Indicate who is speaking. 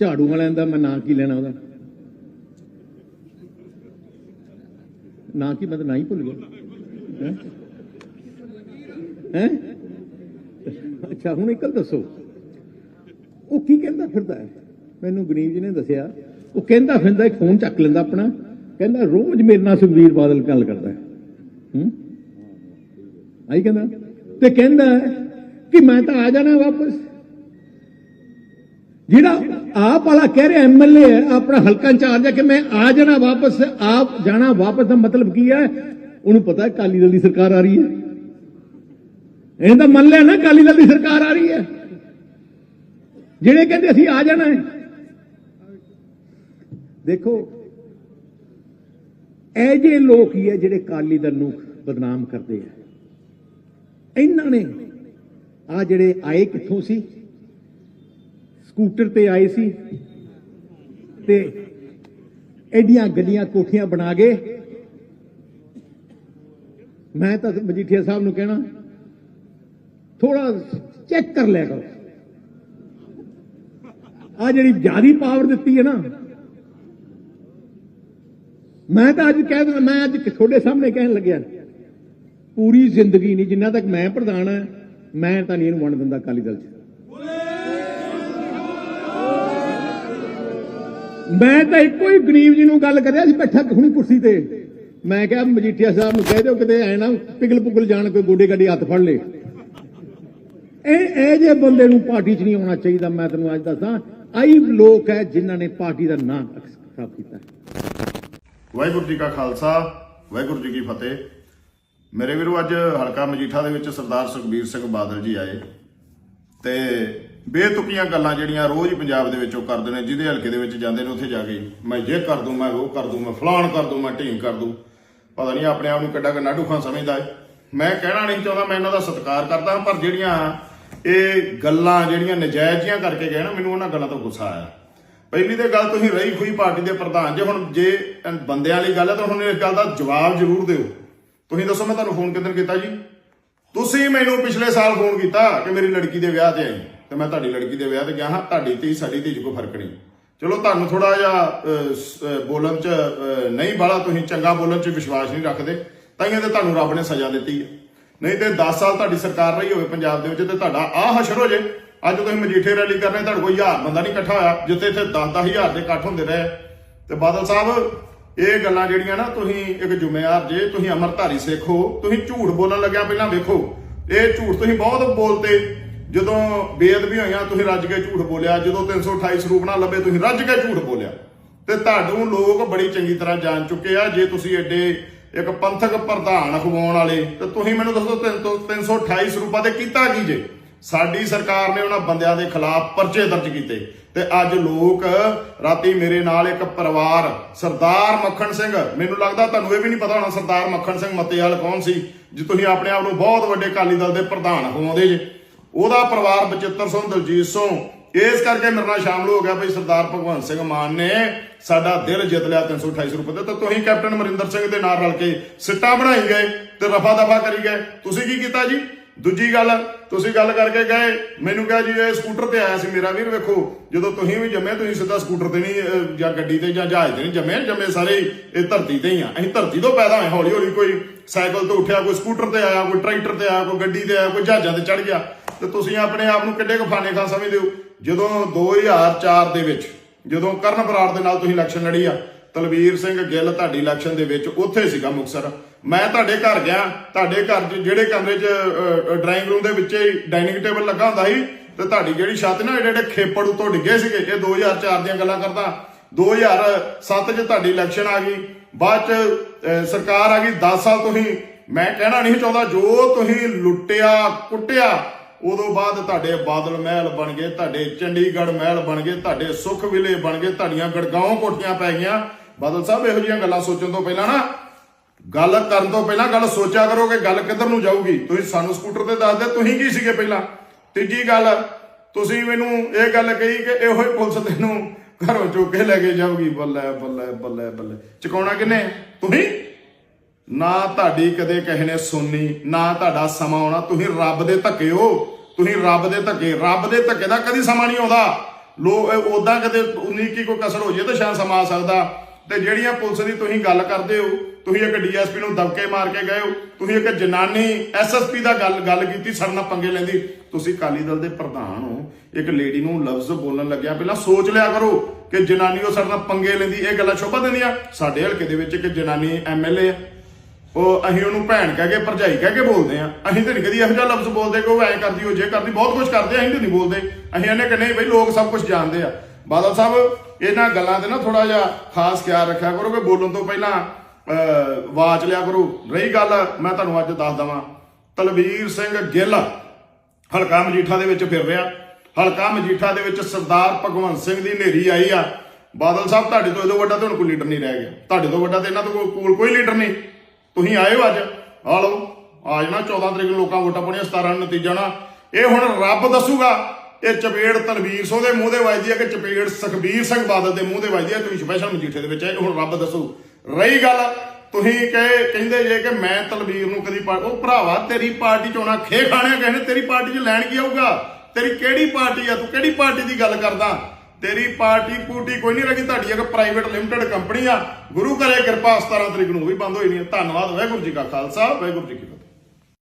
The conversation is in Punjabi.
Speaker 1: ਝਾੜੂ ਵਾਲਿਆਂ ਦਾ ਮੈਂ ਨਾਂ ਕੀ ਲੈਣਾ ਉਹਦਾ? ਨਾਂ ਕੀ ਮੈਂ ਤਾਂ ਨਾਂ ਹੀ ਭੁੱਲ ਗਿਆ। ਹੈ? ਅੱਛਾ, ਹੁਣ ਇੱਕ ਗੱਲ ਦੱਸੋ। ਉਹ ਕੀ ਕਹਿੰਦਾ ਫਿਰਦਾ ਹੈ? ਮੈਨੂੰ ਗਰੀਬ ਜੀ ਨੇ ਦੱਸਿਆ, ਉਹ ਕਹਿੰਦਾ ਫਿਰਦਾ ਇੱਕ ਫੋਨ ਚੱਕ ਲੈਂਦਾ ਆਪਣਾ। ਕਹਿੰਦਾ, ਰੋਜ਼ ਮੇਰੇ ਨਾਲ ਸੁਖਬੀਰ ਬਾਦਲ ਗੱਲ ਕਰਦਾ ਹੈ। ਹੂੰ? ਆਈ ਕਹਿੰਦਾ। ਤੇ ਕਹਿੰਦਾ ਕਿ ਮੈਂ ਤਾਂ ਆ ਜਾਣਾ ਵਾਪਸ। ਜਿਹੜਾ ਆਪ ਵਾਲਾ ਕਹਿ ਰਿਹਾ ਐਮਐਲਏ ਹੈ, ਆਪਣਾ ਹਲਕਾ ਇੰਚਾਰਜ ਹੈ ਕਿ ਮੈਂ ਆ ਜਾਣਾ ਵਾਪਸ, ਆਪ ਜਾਣਾ ਵਾਪਸ ਦਾ ਮਤਲਬ ਕੀ ਹੈ? ਉਹਨੂੰ ਪਤਾ ਹੈ ਕਾਲੀ ਦਲ ਦੀ ਸਰਕਾਰ ਆ ਰਹੀ ਹੈ। ਇਹ ਤਾਂ ਮੰਨ ਲਿਆ ਨਾ ਕਾਲੀ ਦਲ ਦੀ ਸਰਕਾਰ ਆ ਰਹੀ ਹੈ। ਜਿਹੜੇ ਕਹਿੰਦੇ ਅਸੀਂ ਆ ਜਾਣਾ ਹੈ। ਦੇਖੋ, ਇਹ ਜੇ ਲੋਕ ਹੀ ਹੈ ਜਿਹੜੇ ਕਾਲੀ ਦਲ ਨੂੰ ਬਦਨਾਮ ਕਰਦੇ ਆ। ਇਹਨਾਂ ਨੇ ਆ ਜਿਹੜੇ ਆਏ ਕਿੱਥੋਂ ਸੀ? ਸਕੂਟਰ ਤੇ ਆਏ ਸੀ ਤੇ ਐਡੀਆਂ ਗੱਡੀਆਂ ਕੋਠੀਆਂ ਬਣਾ ਗਏ ਮੈਂ ਤਾਂ ਮਜੀਠੀਆ ਸਾਹਿਬ ਨੂੰ ਕਹਿਣਾ ਥੋੜਾ ਚੈੱਕ ਕਰ ਲਿਆ ਕਰੋ। ਆ ਜਿਹੜੀ ਜਿਆਦੀ ਪਾਵਰ ਦਿੱਤੀ ਹੈ ਨਾ, ਮੈਂ ਤਾਂ ਅੱਜ ਕਹਿ ਦਿੰਦਾ, ਮੈਂ ਅੱਜ ਤੁਹਾਡੇ ਸਾਹਮਣੇ ਕਹਿਣ ਲੱਗਿਆ, ਪੂਰੀ ਜ਼ਿੰਦਗੀ ਨਹੀਂ, ਜਿੰਨਾ ਤੱਕ ਮੈਂ ਪ੍ਰਧਾਨ ਹਾਂ, ਮੈਂ ਤਾਂ ਨਹੀਂ ਇਹਨੂੰ ਵੰਡ ਦਿੰਦਾ ਅਕਾਲੀ ਦਲ 'ਚ। ਮੈਂ ਤਾਂ ਇੱਕੋ ਹੀ ਗਰੀਬ ਜੀ ਨੂੰ ਗੱਲ ਕਰਿਆ ਸੀ, ਬੈਠਾ ਹੁਣੀ ਕੁਰਸੀ ਤੇ। ਮੈਂ ਕਿਹਾ ਮਜੀਠੀਆ ਸਾਹਿਬ ਨੂੰ ਕਹਿ ਦਿਓ ਕਿਤੇ ਐ ਨਾ ਪਿਗਲ ਪੁਗਲ ਜਾਣ ਕੋਈ ਗੋਡੇ ਗੱਡੀ ਹੱਥ ਫੜ ਲੇ। ਇਹ ਇਹ ਜੇ ਬੰਦੇ ਨੂੰ ਪਾਰਟੀ 'ਚ ਨਹੀਂ ਆਉਣਾ ਚਾਹੀਦਾ, ਮੈਂ ਤੈਨੂੰ ਅੱਜ ਦੱਸਾਂ। ਆਈ ਲੋਕ ਹੈ ਜਿਨ੍ਹਾਂ ਨੇ ਪਾਰਟੀ ਦਾ ਨਾਂ ਖਰਾਬ ਕੀਤਾ
Speaker 2: ਵਾਹਿਗੁਰੂ ਜੀ ਕਾ ਖਾਲਸਾ, ਵਾਹਿਗੁਰੂ ਜੀ ਕੀ ਫਤਿਹ। ਮੇਰੇ ਵੀਰੋ, ਅੱਜ ਹਲਕਾ ਮਜੀਠਾ ਦੇ ਵਿੱਚ ਸਰਦਾਰ ਸੁਖਬੀਰ ਸਿੰਘ ਬਾਦਲ ਜੀ ਆਏ ਤੇ ਬੇਤੁਕੀਆਂ ਗੱਲਾਂ ਜਿਹੜੀਆਂ ਰੋਜ਼ ਹੀ ਪੰਜਾਬ ਦੇ ਵਿੱਚ ਉਹ ਕਰਦੇ ਨੇ, ਜਿਹਦੇ ਹਲਕੇ ਦੇ ਵਿੱਚ ਜਾਂਦੇ ਨੇ, ਉੱਥੇ ਜਾ ਕੇ ਮੈਂ ਇਹ ਕਰ ਦੂੰ, ਮੈਂ ਉਹ ਕਰ ਦੂੰ, ਮੈਂ ਫਲਾਣ ਕਰ ਦੂੰ, ਮੈਂ ਢੀਂਗ ਕਰ ਦੂੰ। ਪਤਾ ਨਹੀਂ ਆਪਣੇ ਆਪ ਨੂੰ ਕਿੱਡਾ ਕਿ ਨਾਡੂ ਖਾਨ ਸਮਝਦਾ ਹੈ ਮੈਂ ਕਹਿਣਾ ਨਹੀਂ ਚਾਹੁੰਦਾ, ਮੈਂ ਇਹਨਾਂ ਦਾ ਸਤਿਕਾਰ ਕਰਦਾ ਪਰ ਜਿਹੜੀਆਂ ਇਹ ਗੱਲਾਂ, ਜਿਹੜੀਆਂ ਨਜਾਇਜ਼ ਜੀਆਂ ਕਰਕੇ ਗਏ ਨਾ, ਮੈਨੂੰ ਉਹਨਾਂ ਗੱਲਾਂ ਤੋਂ ਗੁੱਸਾ ਆਇਆ। ਪਹਿਲੀ ਤੇ ਗੱਲ ਤੁਸੀਂ ਰਹੀ ਹੋਈ ਪਾਰਟੀ ਦੇ ਪ੍ਰਧਾਨ, ਜੇ ਹੁਣ ਜੇ ਬੰਦਿਆਂ ਵਾਲੀ ਗੱਲ ਹੈ ਤਾਂ ਹੁਣ ਇਸ ਗੱਲ ਦਾ ਜਵਾਬ ਜ਼ਰੂਰ ਦਿਓ। ਤੁਸੀਂ ਦੱਸੋ, ਮੈਂ ਤੁਹਾਨੂੰ ਫੋਨ ਕਿੱਦਣ ਕੀਤਾ ਜੀ? ਤੁਸੀਂ ਮੈਨੂੰ ਪਿਛਲੇ ਸਾਲ ਫੋਨ ਕੀਤਾ ਕਿ ਮੇਰੀ ਲੜਕੀ ਦੇ ਵਿਆਹ ਤੇ ਆਈ। ਤੇ ਮੈਂ ਤੁਹਾਡੀ ਲੜਕੀ ਦੇ ਵਿਆਹ ਤੇ ਗਿਆ ਹਾਂ, ਤੁਹਾਡੀ ਧੀ, ਸਾਡੀ ਧੀ 'ਚ ਕੋਈ ਫ਼ਰਕ ਨਹੀਂ। ਚਲੋ, ਤੁਹਾਨੂੰ ਥੋੜਾ ਜਿਹਾ ਬੋਲਣ 'ਚ ਨਹੀਂ ਬਾਲਾ, ਤੁਸੀਂ ਚੰਗਾ ਬੋਲਣ 'ਚ ਵਿਸ਼ਵਾਸ ਨਹੀਂ ਰੱਖਦੇ। ਤਾਈਆਂ ਤੇ ਤੁਹਾਨੂੰ ਰੱਬ ਨੇ ਸਜ਼ਾ ਦਿੱਤੀ ਹੈ। ਨਹੀਂ ਤੇ 10 ਸਾਲ ਤੁਹਾਡੀ ਸਰਕਾਰ ਰਹੀ ਹੋਵੇ ਪੰਜਾਬ ਦੇ ਵਿੱਚ ਤੇ ਤੁਹਾਡਾ ਆਹ ਹਸ਼ਰ ਹੋ ਜੇ। ਅੱਜ ਤੁਸੀਂ ਮਜੀਠੇ ਰੈਲੀ ਕਰਨੇ ਤੁਹਾਡੇ ਕੋਈ ਹਜ਼ਾਰ ਬੰਦਾ ਨਹੀਂ ਇਕੱਠਾ ਹੋਇਆ, ਜਿੱਥੇ ਇੱਥੇ 10 ਹਜ਼ਾਰ ਦੇ ਇਕੱਠ ਹੁੰਦੇ ਰਹੇ। ਤੇ ਬਾਦਲ ਸਾਹਿਬ, ਇਹ ਗੱਲਾਂ ਜਿਹੜੀਆਂ ਨਾ, ਤੁਸੀਂ ਇੱਕ ਜ਼ਿੰਮੇਵਾਰ ਜੇ, ਤੁਸੀਂ ਅਮਰਧਾਰੀ ਸਿੱਖ ਹੋ, ਤੁਸੀਂ ਝੂਠ ਬੋਲਣ ਲੱਗਿਆ, ਪਹਿਲਾਂ ਵੇਖੋ। ਇਹ ਝੂਠ ਤੁਸੀਂ ਬਹੁਤ ਬੋਲਤੇ। ਜਦੋਂ ਬੇਅਦਬੀ ਹੋਈਆਂ, ਤੁਸੀਂ ਰੱਜ ਕੇ ਝੂਠ ਬੋਲਿਆ। ਜਦੋਂ 328 ਸਰੂਪ ਨਾ ਲੱਭੇ, ਤੁਸੀਂ ਰੱਜ ਕੇ ਝੂਠ ਬੋਲਿਆ। ਤੇ ਤੁਹਾਨੂੰ ਲੋਕ ਬੜੀ ਚੰਗੀ ਤਰ੍ਹਾਂ ਜਾਣ ਚੁੱਕੇ ਆ। ਜੇ ਤੁਸੀਂ ਐਡੇ ਇੱਕ ਪੰਥਕ ਪ੍ਰਧਾਨ ਖਵਾਉਣ ਵਾਲੇ, ਤੇ ਤੁਸੀਂ ਮੈਨੂੰ ਦੱਸੋ 328 ਸਰੂਪਾਂ ਤੇ ਕੀਤਾ ਕੀ ਜੇ? ਸਾਡੀ ਸਰਕਾਰ ਨੇ ਉਹਨਾਂ ਬੰਦਿਆਂ ਦੇ ਖਿਲਾਫ ਪਰਚੇ ਦਰਜ ਕੀਤੇ। ਤੇ ਅੱਜ ਲੋਕ ਰਾਤੀ ਮੇਰੇ ਨਾਲ ਇੱਕ ਪਰਿਵਾਰ, ਸਰਦਾਰ ਮੱਖਣ ਸਿੰਘ, ਮੈਨੂੰ ਲੱਗਦਾ ਤੁਹਾਨੂੰ ਇਹ ਵੀ ਨਹੀਂ ਪਤਾ ਹੋਣਾ ਸਰਦਾਰ ਮੱਖਣ ਸਿੰਘ ਮੱਤੇਵਾਲ ਕੌਣ ਸੀ, ਜੇ ਤੁਸੀਂ ਆਪਣੇ ਆਪ ਨੂੰ ਬਹੁਤ ਵੱਡੇ ਅਕਾਲੀ ਦਲ ਦੇ ਪ੍ਰਧਾਨ ਖਵਾਉਂਦੇ ਜੇ। ਉਹਦਾ ਪਰਿਵਾਰ ਬਚਿੱਤਰ ਸਿੰਘ ਦਲਜੀਤ ਸਿੰਘ। ਇਸ ਕਰਕੇ ਮੇਰੇ ਨਾਲ ਸ਼ਾਮਲ ਹੋ ਗਿਆ ਬਈ ਸਰਦਾਰ ਭਗਵੰਤ ਸਿੰਘ ਮਾਨ ਨੇ ਸਾਡਾ ਦਿਲ ਜਿੱਤ ਲਿਆ 328 ਰੁਪਏ ਤੇ ਤਾਂ ਤੁਸੀਂ ਕੈਪਟਨ ਅਮਰਿੰਦਰ ਸਿੰਘ ਦੇ ਨਾਲ ਰਲ ਕੇ ਸਿੱਟਾ ਬਣਾਈ ਗਏ ਤੇ ਰਫਾ ਦਫਾ ਕਰੀ ਗਏ। ਤੁਸੀਂ ਕੀ ਕੀਤਾ ਜੀ? ਦੂਜੀ ਗੱਲ, ਤੁਸੀਂ ਗੱਲ ਕਰਕੇ ਗਏ। ਮੈਨੂੰ ਕਿਹਾ ਜੀ, ਇਹ ਸਕੂਟਰ ਤੇ ਆਇਆ ਸੀ ਮੇਰਾ ਵੀਰ, ਵੇਖੋ, ਜਦੋਂ ਤੁਸੀਂ ਵੀ ਜੰਮੇ, ਤੁਸੀਂ ਸਿੱਧਾ ਸਕੂਟਰ ਤੇ ਨਹੀਂ ਜਾਂ ਗੱਡੀ ਤੇ ਜਾਂ ਜਹਾਜ਼ ਤੇ ਨਹੀਂ ਜੰਮੇ। ਜੰਮੇ ਸਾਰੇ ਇਹ ਧਰਤੀ ਤੇ ਹੀ ਆ। ਅਸੀਂ ਧਰਤੀ ਤੋਂ ਪੈਦਾ ਹੋਏ ਹੌਲੀ ਹੌਲੀ ਕੋਈ ਸਾਈਕਲ ਤੋਂ ਉੱਠਿਆ, ਕੋਈ ਸਕੂਟਰ ਤੇ ਆਇਆ, ਕੋਈ ਟਰੈਕਟਰ ਤੇ ਆਇਆ, ਕੋਈ ਗੱਡੀ ਤੇ ਆਇਆ, ਕੋਈ ਜਹਾਜ਼ਾਂ ਤੇ ਚੜ ਗਿਆ। ਤੇ ਤੁਸੀਂ ਆਪਣੇ ਆਪ ਨੂੰ ਕਿੱਡੇ ਕੁ ਫਾਨੇ ਖਾ ਸਮਝਦੇ ਹੋ? ਜਦੋਂ 2004 ਦੇ ਵਿੱਚ, ਜਦੋਂ ਕਰਨ ਬਰਾੜ ਦੇ ਨਾਲ ਤੁਸੀਂ ਇਲੈਕਸ਼ਨ ਲੜੀ ਆ, ਤਲਵੀਰ ਸਿੰਘ ਗਿੱਲ ਤੁਹਾਡੀ ਇਲੈਕਸ਼ਨ ਦੇ ਵਿੱਚ ਉੱਥੇ ਸੀਗਾ ਮੁਕਸਰ ਮੈਂ ਤੁਹਾਡੇ ਘਰ ਗਿਆ, ਤੁਹਾਡੇ ਘਰ 'ਚ ਜਿਹੜੇ ਕਮਰੇ 'ਚ ਡਰਾਇੰਗ ਰੂਮ ਦੇ ਵਿੱਚ ਹੀ ਡਾਈਨਿੰਗ ਟੇਬਲ ਲੱਗਾ ਹੁੰਦਾ ਸੀ, ਤੇ ਤੁਹਾਡੀ ਜਿਹੜੀ ਛੱਤ ਨਾ ਏਡੇ ਏਡੇ ਖੇਪੜ ਉੱਤੋਂ ਡਿੱਗੇ ਸੀਗੇ, ਇਹ 2004 ਦੀਆਂ ਗੱਲਾਂ ਕਰਦਾ। 2007 'ਚ ਤੁਹਾਡੀ ਇਲੈਕਸ਼ਨ ਆ ਗਈ, ਬਾਅਦ 'ਚ ਸਰਕਾਰ ਆ ਗਈ 10 ਸਾਲ ਤੁਸੀਂ ਮੈਂ ਕਹਿਣਾ ਨਹੀਂ ਚਾਹੁੰਦਾ, ਜੋ ਤੁਸੀਂ ਲੁੱਟਿਆ, ਕੁੱਟਿਆ ਉਦੋਂ ਬਾਅਦ ਤੁਹਾਡੇ ਬਾਦਲ ਮਹਿਲ ਬਣ ਗਏ, ਤੁਹਾਡੇ ਚੰਡੀਗੜ੍ਹ ਮਹਿਲ ਬਣ ਗਏ, ਤੁਹਾਡੇ ਸੁਖ ਵਿਲੇ ਬਣ ਗਏ, ਤੁਹਾਡੀਆਂ ਗੜਗਾਉਂ ਕੋਠੀਆਂ ਪੈ ਗਈਆਂ। ਬਾਦਲ ਸਾਹਿਬ, ਇਹੋ ਜਿਹੀਆਂ ਗੱਲਾਂ ਸੋਚਣ ਤੋਂ ਪਹਿਲਾਂ ਨਾ, ਗੱਲ ਕਰਨ ਤੋਂ ਪਹਿਲਾਂ ਗੱਲ ਸੋਚਿਆ ਕਰੋ ਕਿ ਗੱਲ ਕਿੱਧਰ ਨੂੰ ਜਾਊਗੀ। ਤੁਸੀਂ ਸਾਨੂੰ ਸਕੂਟਰ ਤੇ ਦੱਸ ਦੇ ਤੁਸੀਂ ਕੀ ਸੀਗੇ ਪਹਿਲਾਂ? ਤੀਜੀ ਗੱਲ, ਤੁਸੀਂ ਮੈਨੂੰ ਇਹ ਗੱਲ ਕਹੀ ਕਿ ਇਹੋ ਹੀ ਪੁਲਿਸ ਤੈਨੂੰ ਘਰੋਂ ਚੁੱਕ ਕੇ ਲੈ ਕੇ ਜਾਊਗੀ। ਬੱਲੇ ਬੱਲੇ ਬੱਲੇ ਬੱਲੇ। ਚੁਕਾਉਣਾ ਕਿੰਨੇ? ਤੁਸੀਂ? ਨਾ ਤੁਹਾਡੀ ਕਦੇ ਕਿਸੇ ਨੇ ਸੁਣਨੀ ਨਾ ਤੁਹਾਡਾ ਸਮਾਂ ਆਉਣਾ। ਤੁਸੀਂ ਰੱਬ ਦੇ ਧੱਕੇ ਹੋ। ਤੁਸੀਂ ਰੱਬ ਦੇ ਧੱਕੇ। ਰੱਬ ਦੇ ਧੱਕੇ ਦਾ ਕਦੀ ਸਮਾਂ ਨਹੀਂ ਆਉਂਦਾ। ਲੋਕ ਉਦਾਂ ਕਦੇ 19 ਕੀ ਕੋਈ ਕਸਰ ਹੋ ਜੇ ਤਾਂ ਸ਼ਾਇਦ ਸਮਾਂ ਆ ਸਕਦਾ। ਤੇ ਜਿਹੜੀਆਂ ਪੁਲਿਸ ਦੀ ਤੁਸੀਂ ਗੱਲ ਕਰਦੇ ਹੋ, ਤੁਸੀਂ ਇੱਕ ਡੀਐਸਪੀ ਨੂੰ ਦਬਕੇ ਮਾਰ ਕੇ ਗਏ ਹੋ, ਤੁਸੀਂ ਇੱਕ ਜਨਾਨੀ ਐਸਐਸਪੀ ਦਾ ਗੱਲ ਗੱਲ ਕੀਤੀ ਸਾਡੇ ਨਾਲ ਪੰਗੇ ਲੈਂਦੀ। ਤੁਸੀਂ ਕਾਲੀ ਦਲ ਦੇ ਪ੍ਰਧਾਨ ਹੋ। ਇੱਕ ਲੇਡੀ ਨੂੰ ਲਫ਼ਜ਼ ਬੋਲਣ ਲੱਗਿਆ। ਪਹਿਲਾਂ ਸੋਚ ਲਿਆ ਕਰੋ ਕਿ ਜਨਾਨੀ ਉਹ ਸਾਡੇ ਨਾਲ ਪੰਗੇ ਲੈਂਦੀ, ਇਹ ਗੱਲਾਂ ਸ਼ੋਭਾ ਦਿੰਦੀਆਂ। ਸਾਡੇ ਹਲਕੇ ਦੇ ਵਿੱਚ ਇੱਕ ਜਨਾਨੀ ਐਮਐਲਏ ਆ। ਉਹ ਅਸੀਂ ਉਹਨੂੰ ਭੈਣ ਕਹਿ ਕੇ ਭਰਜਾਈ ਕਹਿ ਕੇ ਬੋਲਦੇ ਆ ਅਸੀਂ ਤਾਂ ਨਹੀਂ ਕਦੀ ਇਹੋ ਜਿਹਾ ਲਫ਼ਜ਼ ਬੋਲਦੇ ਕਿ ਉਹ ਐਂ ਕਰਦੀ ਉਹ ਜੇ ਕਰਦੀ ਬਹੁਤ ਕੁਝ ਕਰਦੇ ਅਸੀਂ ਤਾਂ ਨਹੀਂ ਬੋਲਦੇ। ਅਸੀਂ ਇਹਨੇ ਕਿ ਨਹੀਂ ਬਈ ਲੋਕ ਸਭ ਕੁਝ ਜਾਣਦੇ ਆ। ਬਾਦਲ ਸਾਹਿਬ ਇਹਨਾਂ ਗੱਲਾਂ ਤੇ ਨਾ ਥੋੜਾ ਜਿਹਾ ਖਾਸ ਖਿਆਲ ਰੱਖਿਆ ਕਰੋ ਕਿ ਬੋਲਣ ਤੋਂ ਪਹਿਲਾਂ ਅਹ, ਵਾਚ ਲਿਆ ਕਰੋ। ਰਹੀ ਗੱਲ ਮੈਂ ਤੁਹਾਨੂੰ ਅੱਜ ਦੱਸ ਦਵਾਂ। ਤਲਵੀਰ ਸਿੰਘ ਗਿੱਲ ਹਲਕਾ ਮਜੀਠਾ ਦੇ ਵਿੱਚ ਫਿਰ ਰਿਹਾ। ਹਲਕਾ ਮਜੀਠਾ ਦੇ ਵਿੱਚ ਸਰਦਾਰ ਭਗਵੰਤ ਸਿੰਘ ਦੀ ਨੇਰੀ ਆਈ ਆ। ਬਾਦਲ ਸਾਹਿਬ ਤੁਹਾਡੇ ਤੋਂ ਇਹਦੋਂ ਵੱਡਾ ਤਾਂ ਹੁਣ ਕੋਈ ਲੀਡਰ ਨਹੀਂ ਰਹਿ ਗਿਆ। ਤੁਹਾਡੇ ਤੋਂ ਵੱਡਾ ਤੇ ਇਹਨਾਂ ਤੋਂ ਕੋਲ ਕੋਈ ਲੀਡਰ ਨਹੀਂ। ਤੁਸੀਂ ਆਏ ਹੋ ਅੱਜ? ਆ ਲਓ ਆ ਜਾਣਾ 14 ਤਰੀਕ ਨੂੰ ਲੋਕਾਂ ਵੋਟਾਂ ਪਾਉਣੀਆਂ 17 ਨੂੰ ਨਤੀਜਾ ਆਉਣਾ। ਇਹ ਹੁਣ ਰੱਬ ਦੱਸੂਗਾ, ਇਹ ਚਪੇੜ ਤਲਵੀਰ ਸਿੰਘ ਦੇ ਮੂੰਹ ਦੇ ਵੱਜਦੀ ਹੈ ਕਿ ਚਪੇੜ ਸੁਖਬੀਰ ਸਿੰਘ ਬਾਦਲ ਦੇ ਮੂੰਹ ਦੇ ਵੱਜਦੀ ਹੈ ਤੁਸੀਂ ਸਪੈਸ਼ਲ ਮਜੀਠੇ ਦੇ ਵਿੱਚ ਹੈ ਇਹ ਹੁਣ ਰੱਬ ਦੱਸੂ। ਰਹੀ ਗੱਲ, ਤੁਸੀਂ ਕਹੇ ਕਹਿੰਦੇ ਜੇ ਕਿ ਮੈਂ ਤਲਵੀਰ ਨੂੰ ਕਦੀ ਉਹ ਭਰਾਵਾ, ਤੇਰੀ ਪਾਰਟੀ ਚ ਹੋਣਾ ਖੇ ਖਾਣਿਆ ਕਹਿੰਦੇ ਤੇਰੀ ਪਾਰਟੀ ਚ ਲੈਣ ਕੀ ਆਊਗਾ? ਤੇਰੀ ਕਿਹੜੀ ਪਾਰਟੀ ਆ? ਤੂੰ ਕਿਹੜੀ ਪਾਰਟੀ ਦੀ ਗੱਲ ਕਰਦਾ? ਤੇਰੀ ਪਾਰਟੀ ਪੂਟੀ ਕੋਈ ਨਹੀਂ ਰਹੀ ਤੁਹਾਡੀ ਇੱਕ ਪ੍ਰਾਈਵੇਟ ਲਿਮਟਿਡ ਕੰਪਨੀ ਆ ਗੁਰੂ ਘਰੇ ਕਿਰਪਾ 17 ਤਰੀਕ ਨੂੰ, ਉਹ ਵੀ ਬੰਦ ਹੋਈ ਨਹੀਂ। ਧੰਨਵਾਦ, ਵਾਹਿਗੁਰੂ ਜੀ ਕਾ ਖਾਲਸਾ, ਵਾਹਿਗੁਰੂ ਜੀ ਕੀ